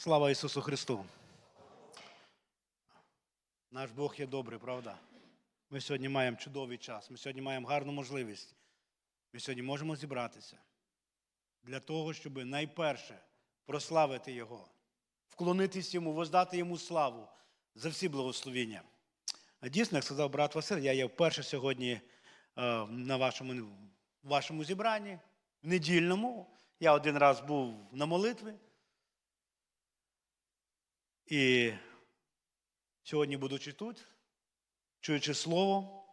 Слава Ісусу Христу! Наш Бог є добрий, правда? Ми сьогодні маємо чудовий час, ми сьогодні маємо гарну можливість. Ми сьогодні можемо зібратися для того, щоб найперше прославити Його, вклонитись Йому, воздати Йому славу за всі благословіння. Дійсно, як сказав брат Василь, я є вперше сьогодні е, на вашому, вашому зібранні, в недільному. Я один раз був на молитві. І сьогодні, будучи тут, чуючи слово,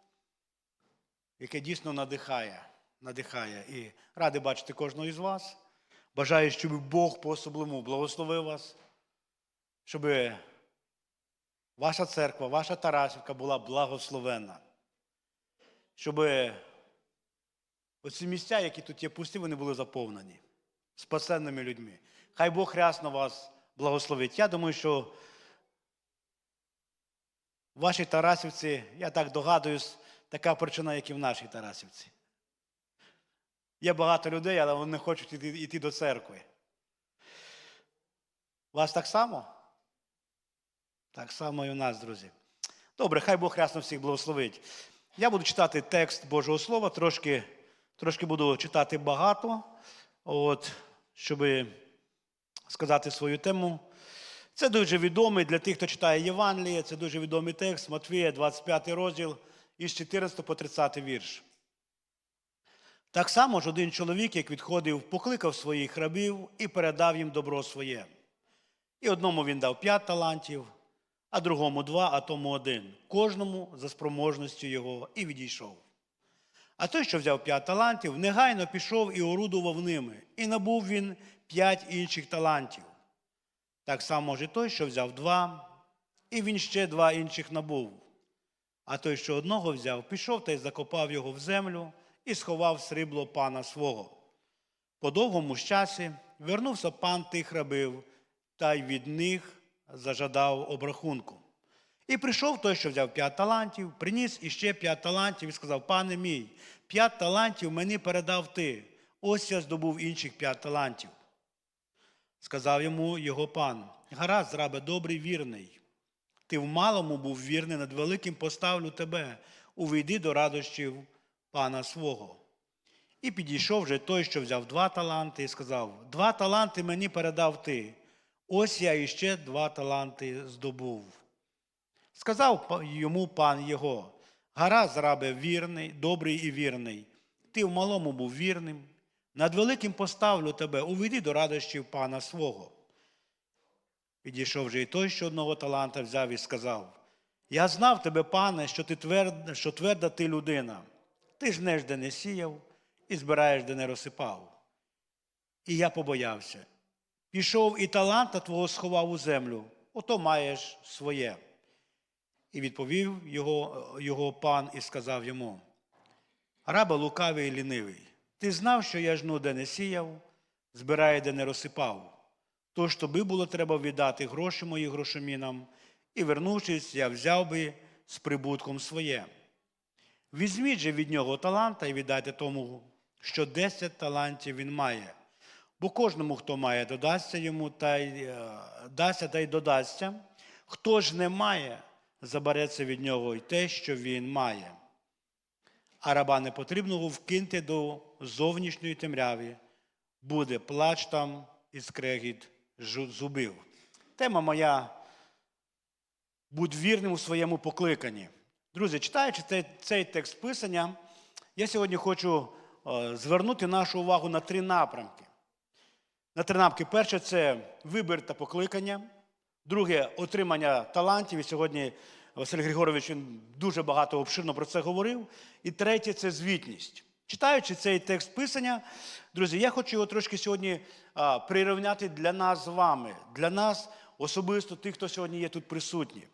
яке дійсно надихає, надихає. І радий бачити кожного із вас. Бажаю, щоб Бог по-особливому благословив вас, щоб ваша церква, ваша Тарасівка була благословенна. Щоб оці місця, які тут є пусті, вони були заповнені спасенними людьми. Хай Бог рясно вас благословить. Я думаю, що в вашій Тарасівці, я так догадуюсь, така причина, як і в нашій Тарасівці. Є багато людей, але вони не хочуть йти, до церкви. Вас так само? Так само і у нас, друзі. Добре, хай Бог рясно всіх благословить. Я буду читати текст Божого Слова, трошки, трошки буду читати багато, от, щоб сказати свою тему. Це дуже відомий для тих, хто читає Євангеліє, це дуже відомий текст Матвія, 25 розділ, із 14 по 30 вірш. Так само ж один чоловік, як відходив, покликав своїх рабів і передав їм добро своє. І одному він дав п'ять талантів, а другому два, а тому один, кожному за спроможністю його, і відійшов. А той, що взяв п'ять талантів, негайно пішов і орудував ними, і набув він п'ять інших талантів. Так само і той, що взяв два, і він ще два інших набув. А той, що одного взяв, пішов та й закопав його в землю і сховав срібло пана свого. По довгому часі вернувся пан тих рабів, та й від них зажадав обрахунку. І прийшов той, що взяв п'ять талантів, приніс іще п'ять талантів і сказав: Пане мій, п'ять талантів мені передав ти. Ось я здобув інших п'ять талантів. Сказав йому його пан: Гаразд, рабе, добрий, вірний. Ти в малому був вірний, над великим поставлю тебе, увійди до радощів пана свого. І підійшов вже той, що взяв два таланти, і сказав: Два таланти мені передав ти. Ось я іще два таланти здобув. Сказав йому пан його: Гаразд, рабе, вірний, добрий і вірний. Ти в малому був вірним, над великим поставлю тебе, увійди до радощів пана свого. Підійшов же і той, що одного таланта взяв і сказав: Я знав тебе, пане, що ти тверд, що тверда ти людина. Ти жнеш, де не сіяв, і збираєш, де не розсипав. І я побоявся. Пішов і таланта твого сховав у землю, ото маєш своє. І відповів його, його пан і сказав йому: Раба лукавий і лінивий, ти знав, що я жну, де не сіяв, збираю, де не розсипав. Тож тобі було треба віддати гроші мої грошомінам, і, вернувшись, я взяв би з прибутком своє. Візьміть же від нього таланта і віддайте тому, що десять талантів він має. Бо кожному, хто має, додасться йому, та й е, дасться та й додасться. Хто ж не має, забереться від нього й те, що він має. А раба не непотрібного вкиньте до зовнішньої темряві, буде плач там і скрегіт зубів. Тема моя будь вірним у своєму покликанні. Друзі, читаючи цей, цей текст писання, я сьогодні хочу е, звернути нашу увагу на три напрямки. На три напрямки. Перше це вибір та покликання. Друге отримання талантів. І сьогодні Василь Григорович він дуже багато обширно про це говорив. І третє це звітність. Читаючи цей текст писання, друзі, я хочу його трошки сьогодні а, прирівняти для нас з вами, для нас особисто тих, хто сьогодні є тут присутні.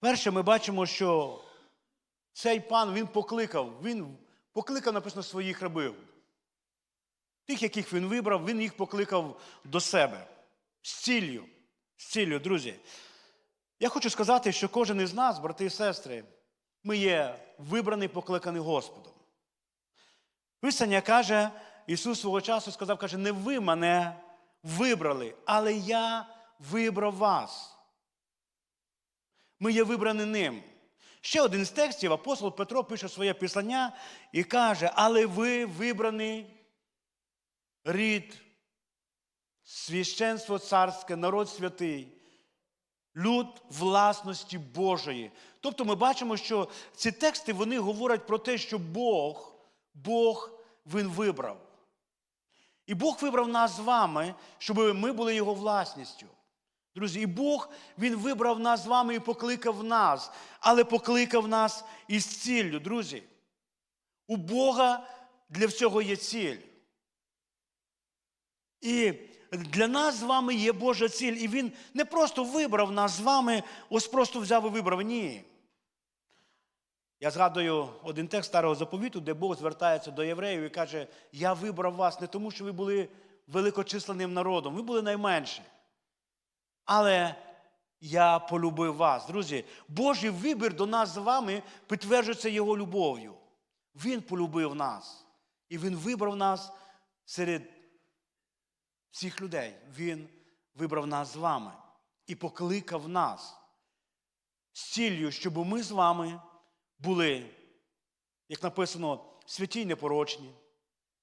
Перше, ми бачимо, що цей пан він покликав, він покликав, написано, своїх рабів. Тих, яких він вибрав, він їх покликав до себе з ціллю. З ціллю, друзі. Я хочу сказати, що кожен із нас, брати і сестри, ми є вибраний, покликаний Господом. Писання каже, Ісус свого часу сказав, каже, не ви мене вибрали, але я вибрав вас. Ми є вибрані ним. Ще один з текстів апостол Петро пише своє писання і каже: Але ви вибраний рід, священство царське, народ святий, люд власності Божої. Тобто ми бачимо, що ці тексти вони говорять про те, що Бог, Бог Він вибрав. І Бог вибрав нас з вами, щоб ми були Його власністю. Друзі, і Бог Він вибрав нас з вами і покликав нас, але покликав нас із ціллю, друзі. У Бога для всього є ціль. І для нас з вами є Божа ціль. І Він не просто вибрав нас з вами, ось просто взяв і вибрав. Ні. Я згадую один текст старого заповіту, де Бог звертається до євреїв і каже: Я вибрав вас не тому, що ви були великочисленним народом, ви були найменші. Але я полюбив вас. Друзі, Божий вибір до нас з вами підтверджується Його любов'ю. Він полюбив нас. І Він вибрав нас серед всіх людей. Він вибрав нас з вами і покликав нас з ціллю, щоб ми з вами були, як написано, святі й непорочні.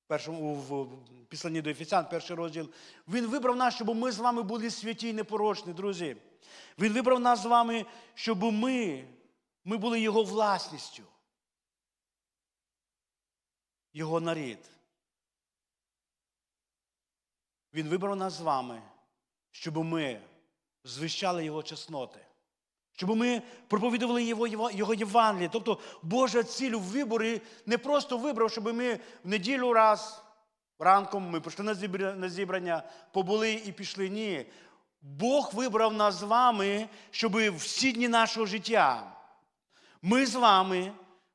Першому в післанні до Ефесян, перший розділ. Він вибрав нас, щоб ми з вами були святі й непорочні, друзі. Він вибрав нас з вами, щоб ми, ми були Його власністю. Його нарід. Він вибрав нас з вами, щоб ми звищали Його чесноти, щоб ми проповідували Його, Його, Євангеліє. Тобто Божа ціль у виборі не просто вибрав, щоб ми в неділю раз ранком ми пішли на зібрання, побули і пішли. Ні. Бог вибрав нас з вами, щоб всі дні нашого життя ми з вами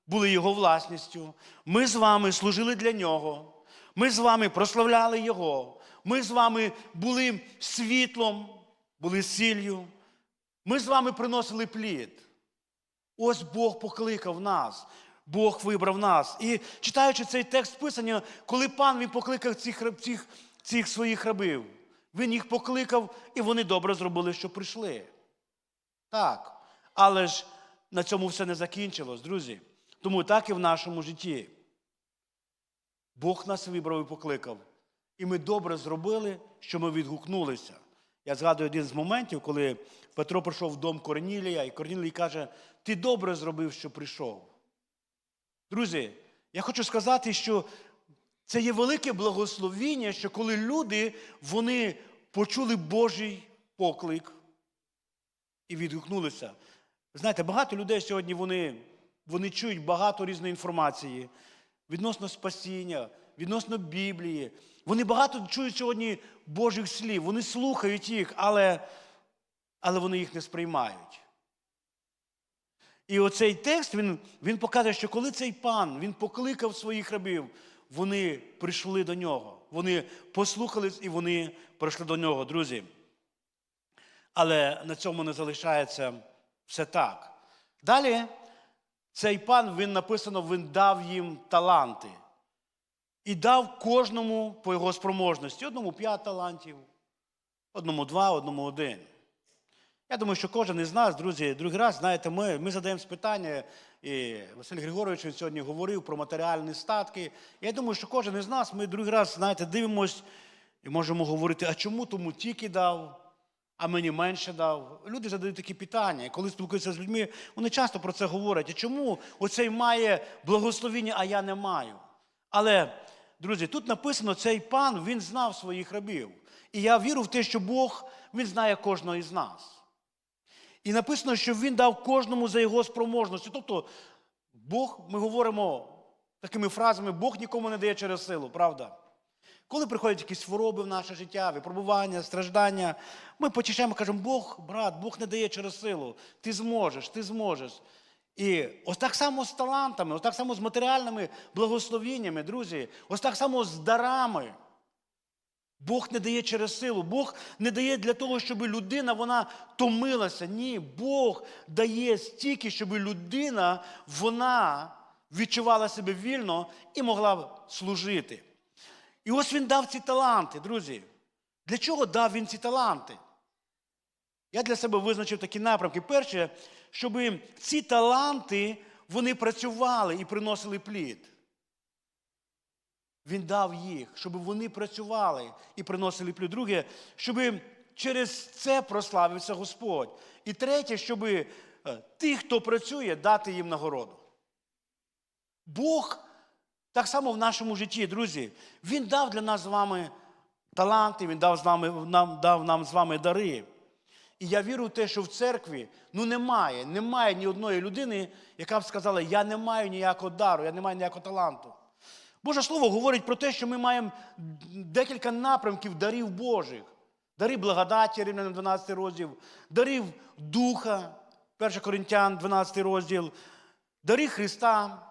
були Його власністю, ми з вами служили для Нього, ми з вами прославляли Його, ми з вами були світлом, були сіллю, ми з вами приносили плід. Ось Бог покликав нас, Бог вибрав нас. І читаючи цей текст Писання, коли пан він покликав цих, цих, цих своїх рабів, він їх покликав, і вони добре зробили, що прийшли. Так. Але ж на цьому все не закінчилось, друзі. Тому так і в нашому житті. Бог нас вибрав і покликав. І ми добре зробили, що ми відгукнулися. Я згадую один з моментів, коли Петро прийшов в дом Корнілія, і Корнілій каже: Ти добре зробив, що прийшов. Друзі, я хочу сказати, що це є велике благословіння, що коли люди вони почули Божий поклик і відгукнулися. Знаєте, багато людей сьогодні вони, вони чують багато різної інформації відносно спасіння, відносно Біблії. Вони багато чують сьогодні Божих слів, вони слухають їх, але, але вони їх не сприймають. І оцей текст він, він показує, що коли цей пан він покликав своїх рабів, вони прийшли до нього. Вони послухались і вони прийшли до нього, друзі. Але на цьому не залишається все так. Далі цей пан, він написано, він дав їм таланти. І дав кожному по його спроможності. Одному п'ять талантів, одному два, одному один. Я думаю, що кожен із нас, друзі, другий раз, знаєте, ми, ми задаємо питання, і Василь Григорович він сьогодні говорив про матеріальні статки. Я думаю, що кожен із нас, ми другий раз, знаєте, дивимось і можемо говорити, а чому тому тільки дав, а мені менше дав. Люди задають такі питання. І коли спілкуються з людьми, вони часто про це говорять. А чому оцей має благословіння, а я не маю? Але, друзі, тут написано, цей пан він знав своїх рабів. І я вірю в те, що Бог він знає кожного із нас. І написано, що він дав кожному за його спроможності. Тобто, Бог, ми говоримо такими фразами, Бог нікому не дає через силу, правда? Коли приходять якісь хвороби в наше життя, випробування, страждання, ми почищаємо, кажемо, Бог, брат, Бог не дає через силу. Ти зможеш, ти зможеш. І ось так само з талантами, ось так само з матеріальними благословіннями, друзі, ось так само з дарами. Бог не дає через силу, Бог не дає для того, щоб людина вона томилася. Ні, Бог дає стільки, щоб людина вона відчувала себе вільно і могла служити. І ось він дав ці таланти, друзі. Для чого дав він ці таланти? Я для себе визначив такі напрямки. Перше, щоб ці таланти вони працювали і приносили плід. Він дав їх, щоб вони працювали і приносили плід. Друге, щоб через це прославився Господь. І третє, щоб е, тих, хто працює, дати їм нагороду. Бог так само в нашому житті, друзі, Він дав для нас з вами таланти, Він дав, з нами, нам, дав нам з вами дари. І я вірю в те, що в церкві ну немає, немає ні одної людини, яка б сказала, я не маю ніякого дару, я не маю ніякого таланту. Боже Слово говорить про те, що ми маємо декілька напрямків дарів Божих. Дари благодаті, Римлянам 12 розділ, дарів Духа, 1 Коринтян, 12 розділ, дари Христа,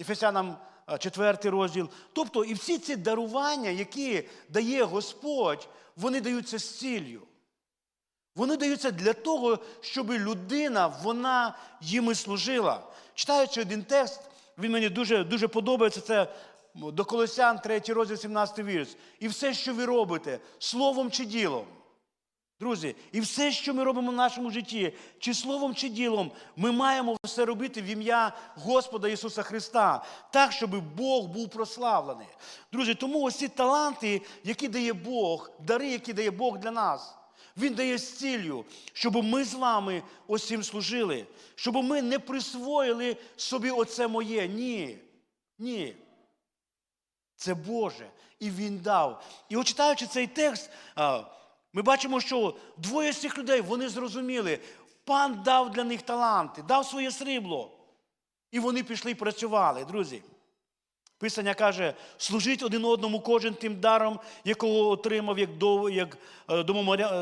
Ефесянам 4 розділ. Тобто і всі ці дарування, які дає Господь, вони даються з ціллю. Вони даються для того, щоб людина вона їм служила. Читаючи один текст, він мені дуже дуже подобається. Це до Колосян, 3 розділ, 17 вірш. І все, що ви робите, словом чи ділом. Друзі, і все, що ми робимо в нашому житті, чи словом, чи ділом, ми маємо все робити в ім'я Господа Ісуса Христа, так, щоб Бог був прославлений. Друзі, тому ось ці таланти, які дає Бог, дари, які дає Бог для нас. Він дає з ціллю, щоб ми з вами ось цим служили, щоб ми не присвоїли собі оце моє. Ні. Ні. Це Боже. І Він дав. І от читаючи цей текст, ми бачимо, що двоє з цих людей вони зрозуміли, пан дав для них таланти, дав своє срібло. І вони пішли і працювали, друзі. Писання каже, служіть один одному кожен тим даром, якого отримав як як е,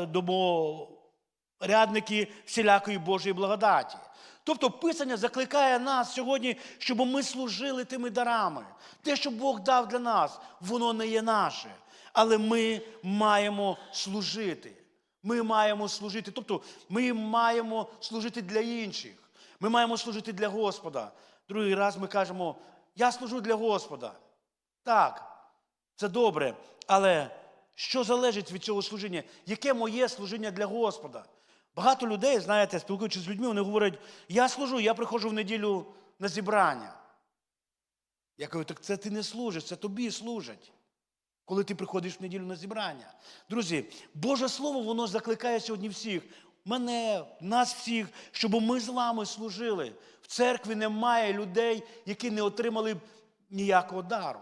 доморядники всілякої Божої благодаті. Тобто Писання закликає нас сьогодні, щоб ми служили тими дарами. Те, що Бог дав для нас, воно не є наше. Але ми маємо служити. Ми маємо служити. Тобто ми маємо служити для інших. Ми маємо служити для Господа. Другий раз ми кажемо, я служу для Господа. Так, це добре. Але що залежить від цього служіння? Яке моє служіння для Господа? Багато людей, знаєте, спілкуючись з людьми, вони говорять, я служу, я приходжу в неділю на зібрання. Я кажу, так це ти не служиш, це тобі служать, коли ти приходиш в неділю на зібрання. Друзі, Боже Слово, воно закликає сьогодні всіх, мене, нас всіх, щоб ми з вами служили. В церкві немає людей, які не отримали б ніякого дару.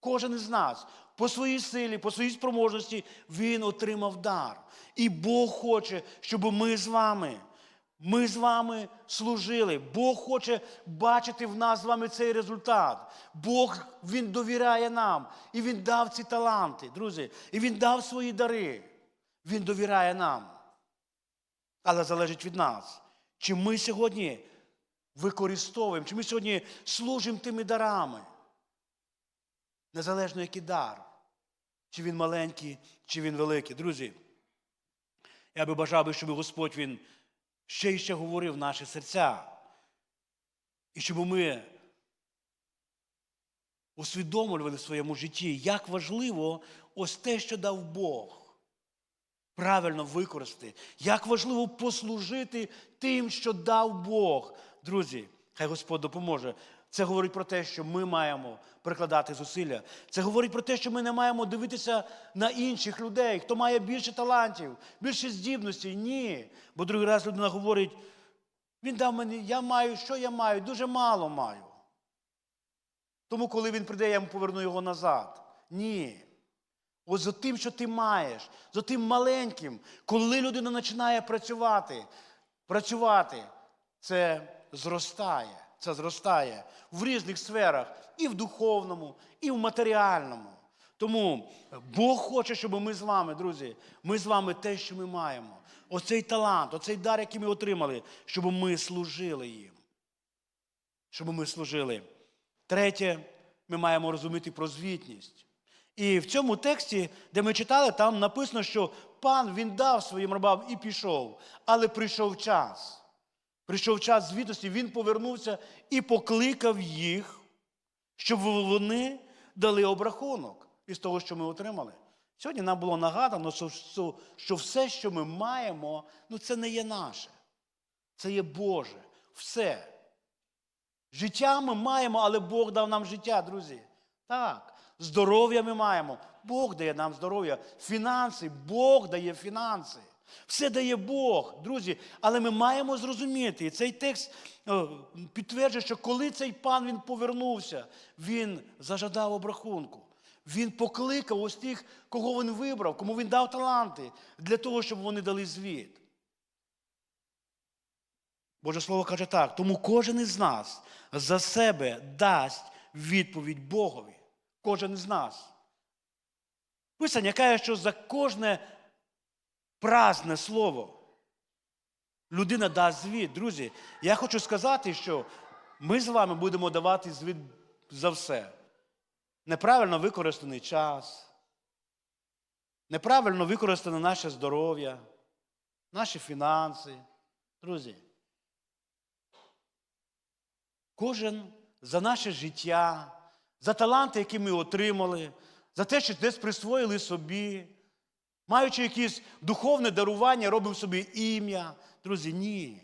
Кожен із нас по своїй силі, по своїй спроможності він отримав дар. І Бог хоче, щоб ми з вами, ми з вами служили. Бог хоче бачити в нас з вами цей результат. Бог Він довіряє нам. І Він дав ці таланти, друзі. І Він дав свої дари. Він довіряє нам. Але залежить від нас. Чи ми сьогодні використовуємо, чи ми сьогодні служимо тими дарами? Незалежно який дар, чи він маленький, чи він великий. Друзі, я би бажав, щоб Господь Він ще і ще говорив в наші серця. І щоб ми усвідомлювали в своєму житті, як важливо ось те, що дав Бог. Правильно використати, як важливо послужити тим, що дав Бог. Друзі, хай Господь допоможе. Це говорить про те, що ми маємо прикладати зусилля. Це говорить про те, що ми не маємо дивитися на інших людей, хто має більше талантів, більше здібностей. Ні. Бо другий раз людина говорить, він дав мені, я маю, що я маю? Дуже мало маю. Тому, коли він прийде, я йому поверну його назад. Ні. Ось за тим, що ти маєш, за тим маленьким, коли людина починає працювати, працювати, це зростає. Це зростає в різних сферах, і в духовному, і в матеріальному. Тому Бог хоче, щоб ми з вами, друзі, ми з вами те, що ми маємо. Оцей талант, оцей дар, який ми отримали, щоб ми служили їм. Щоб ми служили. Третє, ми маємо розуміти про звітність. І в цьому тексті, де ми читали, там написано, що пан він дав своїм рабам і пішов, але прийшов час. Прийшов час звітності, він повернувся і покликав їх, щоб вони дали обрахунок із того, що ми отримали. Сьогодні нам було нагадано, що все, що ми маємо, ну це не є наше. Це є Боже. Все. Життя ми маємо, але Бог дав нам життя, друзі. Так. Здоров'я ми маємо. Бог дає нам здоров'я. Фінанси, Бог дає фінанси. Все дає Бог, друзі. Але ми маємо зрозуміти, і цей текст е, підтверджує, що коли цей пан він повернувся, він зажадав обрахунку. Він покликав ось тих, кого він вибрав, кому він дав таланти, для того, щоб вони дали звіт. Боже Слово каже так, тому кожен із нас за себе дасть відповідь Богові. Кожен із нас. Писання каже, що за кожне празне слово людина дасть звіт. Друзі, я хочу сказати, що ми з вами будемо давати звіт за все. Неправильно використаний час, неправильно використане наше здоров'я, наші фінанси. Друзі, кожен за наше життя, за таланти, які ми отримали, за те, що десь присвоїли собі, маючи якесь духовне дарування, робимо собі ім'я. Друзі, ні.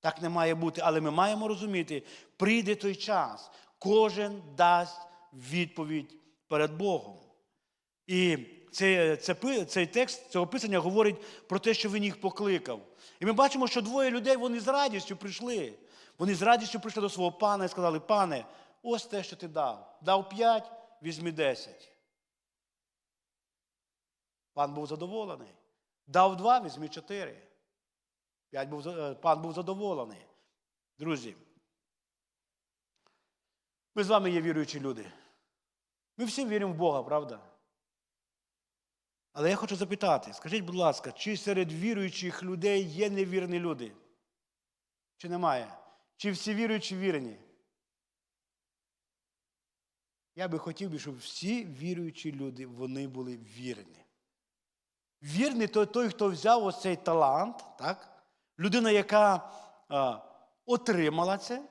Так не має бути. Але ми маємо розуміти, прийде той час, кожен дасть відповідь перед Богом. І цей, цей, цей текст цього писання говорить про те, що він їх покликав. І ми бачимо, що двоє людей вони з радістю прийшли. Вони з радістю прийшли до свого пана і сказали: пане, ось те, що ти дав. Дав п'ять, візьми десять. Пан був задоволений. Дав два, візьми чотири. Був, пан був задоволений. Друзі, ми з вами є віруючі люди. Ми всі віримо в Бога, правда? Але я хочу запитати, скажіть, будь ласка, чи серед віруючих людей є невірні люди? Чи немає? Чи всі віруючі вірні? Я би хотів щоб всі віруючі люди вони були вірні. Вірний то той, хто взяв ось цей талант, так? людина, яка а, отримала це,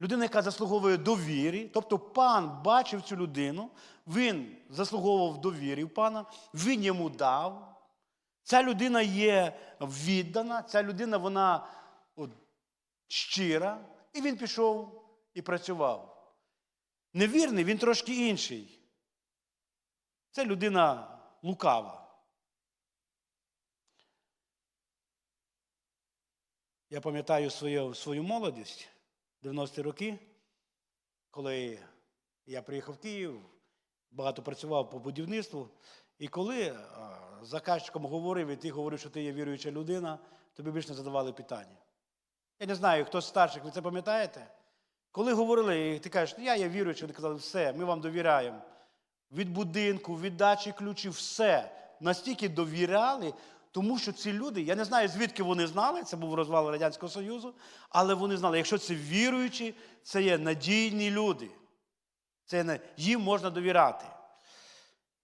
людина, яка заслуговує довірі. Тобто пан бачив цю людину, він заслуговував довірі в пана, він йому дав. Ця людина є віддана, ця людина вона от, щира, і він пішов і працював. Невірний, він трошки інший. Це людина лукава. Я пам'ятаю свою, свою молодість 90-ті роки, коли я приїхав в Київ, багато працював по будівництву. І коли з заказчиком говорив, і ти говорив, що ти є віруюча людина, тобі більше не задавали питання. Я не знаю, хто з старших, ви це пам'ятаєте? Коли говорили, і ти кажеш, я є віруючий, вони казали, все, ми вам довіряємо. Від будинку, від дачі ключів, все. Настільки довіряли, тому що ці люди, я не знаю, звідки вони знали, це був розвал Радянського Союзу, але вони знали, якщо це віруючі, це є надійні люди. Це їм можна довіряти.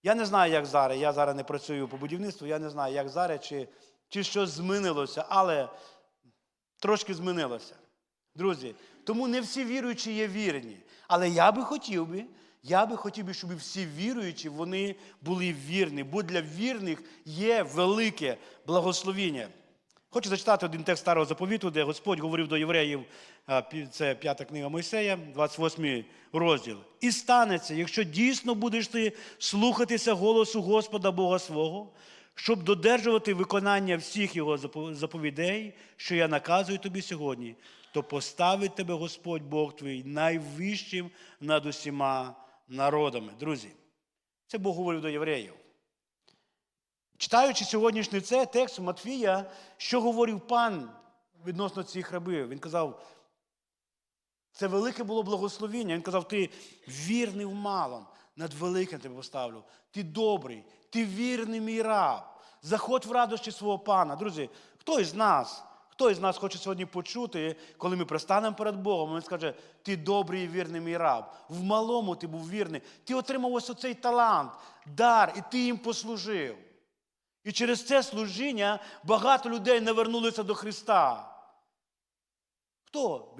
Я не знаю, як зараз. Я зараз не працюю по будівництву, я не знаю, як зараз, чи, чи щось змінилося, але трошки змінилося. Друзі, тому не всі віруючі є вірні. Але я би хотів би, я би хотів би, щоб всі віруючі вони були вірні, бо для вірних є велике благословіння. Хочу зачитати один текст старого заповіту, де Господь говорив до євреїв, це п'ята книга Мойсея, 28 розділ. І станеться, якщо дійсно будеш ти слухатися голосу Господа Бога свого, щоб додержувати виконання всіх його заповідей, що я наказую тобі сьогодні, то поставить тебе Господь Бог твій найвищим над усіма народами. Друзі, це Бог говорив до євреїв. Читаючи сьогоднішній цей текст Матфія, що говорив пан відносно цих рабів? Він казав, це велике було благословіння. Він казав, ти вірний в малом, над великим тебе поставлю. Ти добрий, ти вірний мій раб. Заходь в радощі свого пана. Друзі, хто із нас, хто із нас хоче сьогодні почути, коли ми пристанемо перед Богом, він скаже, ти добрий і вірний мій раб. В малому ти був вірний. Ти отримав ось оцей талант, дар, і ти їм послужив. І через це служіння багато людей не вернулися до Христа. Хто?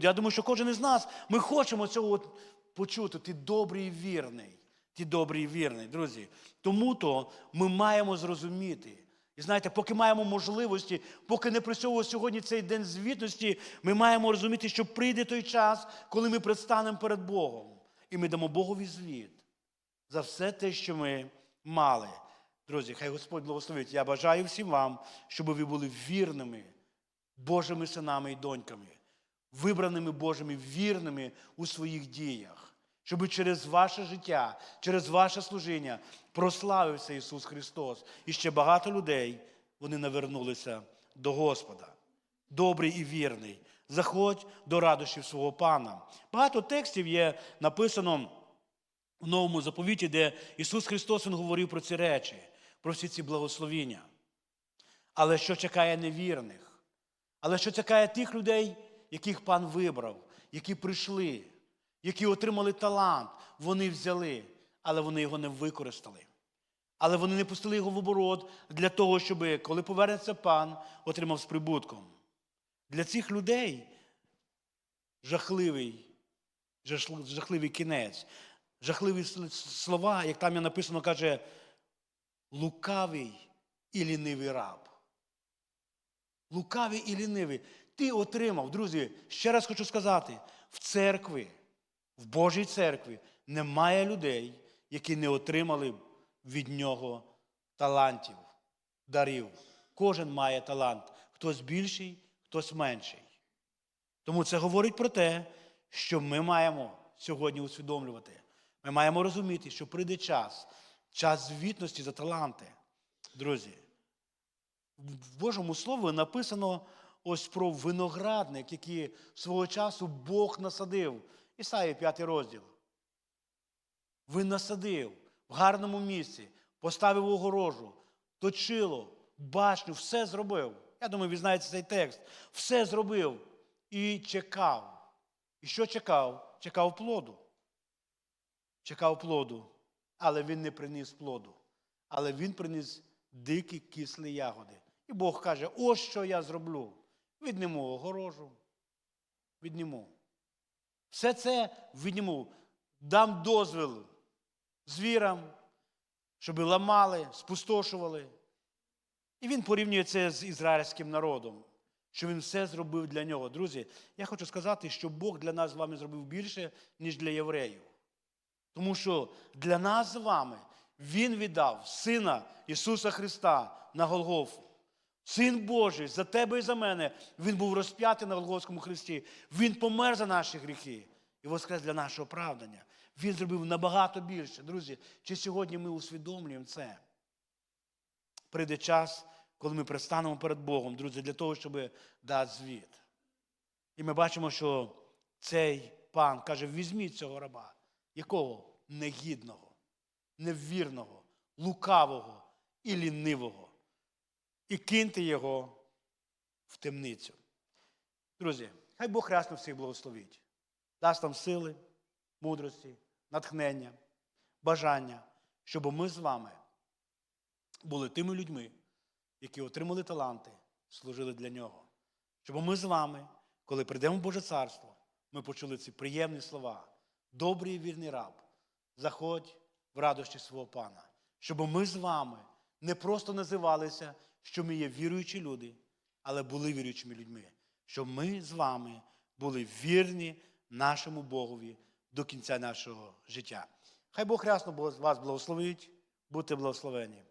Я, думаю, що кожен із нас ми хочемо цього от почути. Ти добрий і вірний. ті добрі і вірні, друзі. Тому то ми маємо зрозуміти. І знаєте, поки маємо можливості, поки не прийшов сьогодні цей день звітності, ми маємо розуміти, що прийде той час, коли ми предстанемо перед Богом. І ми дамо Богові звіт за все те, що ми мали. Друзі, хай Господь благословить. Я бажаю всім вам, щоб ви були вірними Божими синами і доньками, вибраними Божими, вірними у своїх діях, щоб через ваше життя, через ваше служіння прославився Ісус Христос. І ще багато людей вони навернулися до Господа. Добрий і вірний. Заходь до радощів свого Пана. Багато текстів є написано в новому заповіті, де Ісус Христос Він говорив про ці речі, про всі ці благословіння. Але що чекає невірних? Але що чекає тих людей, яких пан вибрав, які прийшли, які отримали талант, вони взяли, але вони його не використали. Але вони не пустили його в оборот для того, щоб, коли повернеться пан, отримав з прибутком. Для цих людей жахливий, жахливий кінець, жахливі слова, як там є написано, каже, лукавий і лінивий раб. Лукавий і лінивий. Ти отримав, друзі, ще раз хочу сказати: в церкві, в Божій церкві немає людей, які не отримали від нього талантів, дарів. Кожен має талант. Хтось більший, хтось менший. Тому це говорить про те, що ми маємо сьогодні усвідомлювати. Ми маємо розуміти, що прийде час, час звітності за таланти. Друзі, в Божому Слові написано ось про виноградник, який свого часу Бог насадив. Ісаї 5 розділ. Він насадив в гарному місці, поставив огорожу, точило, башню, все зробив. Я думаю, ви знаєте цей текст. Все зробив і чекав. І що чекав? Чекав плоду. Чекав плоду, але він не приніс плоду. Але він приніс дикі кислі ягоди. І Бог каже: ось що я зроблю. Відніму огорожу. Відніму. Все це відніму. Дам дозвіл звірам, щоб ламали, спустошували. І він порівнює це з ізраїльським народом, що він все зробив для нього. Друзі, я хочу сказати, що Бог для нас з вами зробив більше, ніж для євреїв. Тому що для нас з вами Він віддав Сина Ісуса Христа на Голгофу. Син Божий за тебе і за мене, Він був розп'ятий на Голгофському Христі. Він помер за наші гріхи і воскрес для нашого оправдання. Він зробив набагато більше. Друзі, чи сьогодні ми усвідомлюємо це? Прийде час, коли ми пристанемо перед Богом, друзі, для того, щоб дати звіт. І ми бачимо, що цей пан каже: візьміть цього раба. Якого? Негідного, невірного, лукавого і лінивого. І киньте його в темницю. Друзі, хай Бог рясно всіх благословить. Дасть нам сили, мудрості, натхнення, бажання, щоб ми з вами були тими людьми, які отримали таланти, служили для нього. Щоб ми з вами, коли прийдемо в Боже Царство, ми почули ці приємні слова. Добрий і вірний раб, заходь в радощі свого пана. Щоб ми з вами не просто називалися, що ми є віруючі люди, але були віруючими людьми. Щоб ми з вами були вірні нашому Богові до кінця нашого життя. Хай Бог рясно вас благословить, будьте благословені.